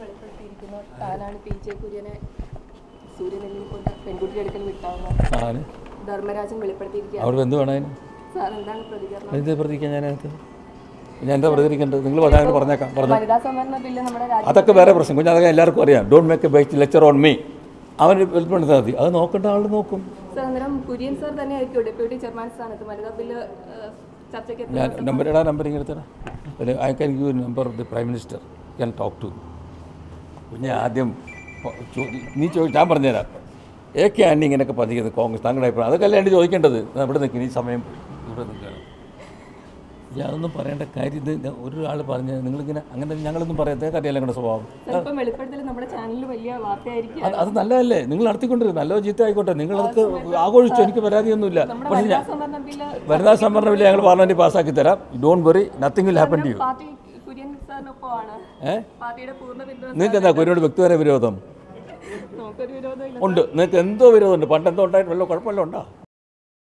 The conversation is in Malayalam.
വെളിപ്പെടുത്തിയിരിക്കുന്നു. താനാണ് പി ജെ കുര്യനെ സൂര്യനെല്ലിൽ കൊണ്ട് പെൺകുട്ടിയുടെ അടുക്കൽ വിട്ടാവുന്നത് ആണ് ധർമ്മരാജൻ വെളിപ്പെടുത്തിയിരിക്കുകയാണ്. അവിടെ എന്ത് വേണം സാർ എന്താണ് പ്രതികരണം? എന്ത് പ്രതികരിക്കാൻ ഞാനകത്ത് ഞാൻ എന്താ പ്രതികരിക്കേണ്ടത്? നിങ്ങൾ പറയാൻ പറഞ്ഞേക്കാം പറഞ്ഞു. അതൊക്കെ വേറെ പ്രശ്നം. കുഞ്ഞ് അതൊക്കെ എല്ലാവർക്കും അറിയാം. Don't make a bite lecture on me അവൻ വെളിപ്പെടുത്താൽ മതി. അത് നോക്കേണ്ട ആൾ നോക്കും. ഞാൻ നമ്പർ ഇടാ നമ്പർ ഇങ്ങനെ തരാം I can give number of the prime minister can talk to കുഞ്ഞെ ആദ്യം നീ ചോ ഞാൻ പറഞ്ഞുതരാം. എ കെ ആന്റി ഇങ്ങനെയൊക്കെ പതിക്കുന്നത് കോൺഗ്രസ് താങ്കളുടെ അഭിപ്രായം. അതൊക്കെ അല്ലേ എന്റെ ചോദിക്കേണ്ടത് ഇവിടെ നിൽക്കുന്നു ഈ സമയം ഇവിടെ നിൽക്കുകയാണ് ഞാനൊന്നും പറയേണ്ട കാര്യം ഇത് ഒരാൾ പറഞ്ഞ നിങ്ങളിങ്ങനെ അങ്ങനെ ഞങ്ങളൊന്നും പറയാത്ത കാര്യമല്ല നിങ്ങളുടെ സ്വഭാവം. അത് നല്ലതല്ലേ? നിങ്ങൾ നടത്തിക്കൊണ്ടിരുന്നു നല്ലതോ ചീത്ത ആയിക്കോട്ടെ നിങ്ങളതൊക്കെ ആഘോഷിച്ചു എനിക്ക് പരാതിയൊന്നുമില്ല. പക്ഷേ വനിതാ സംവരണമില്ല സംവരണ ബില്ല് ഞങ്ങൾ പാർലമെന്റ് പാസ്സാക്കി തരാം. Don't worry nothing will happen to you eh? നിങ്ങൾക്ക് എന്താ കുരുവിനോട് വ്യക്തിപര വിരോധം? ഉണ്ട്. നിങ്ങൾക്ക് എന്തോ വിരോധമുണ്ട്? പണ്ട് എന്തോ ഉണ്ടായിട്ട് വല്ല കുഴപ്പമില്ല ഉണ്ടോ?